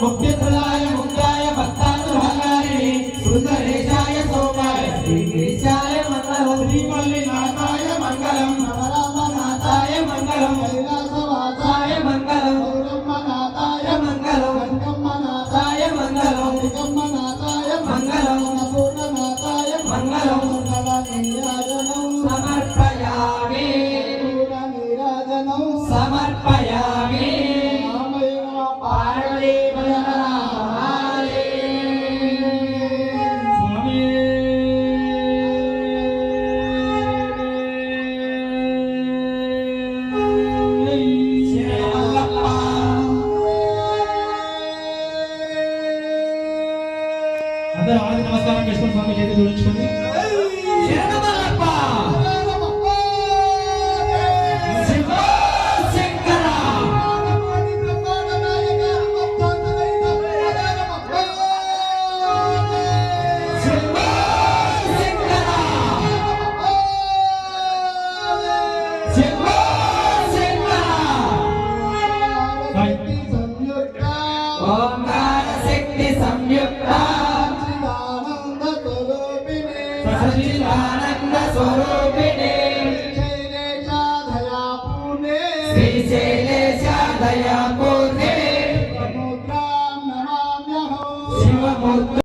ముక్తిప్రదాయ ముక్తాయ భక్తానుభాగారిణి సుందరేశాయ సోమాయ శ్రీగిరిశాయ మంగళం శ్రీమల్లినాథాయ మంగళం నవరామనాథాయ మంగళం కైలాసవాసాయ మంగళం గౌరమ్మనాథాయ మంగళం గంగమ్మనాథాయ మంగళం దిగమ్మనాథాయ మంగళం ఆది నమస్కారం చేసుకుని స్వామి చేతి జోడించుకోండి. ఓంకార శక్తి सच्चिदानंद स्वरूपिणे दया पूर्णे श्रीशैलेशा दया पूर्णे शिवमुद्रा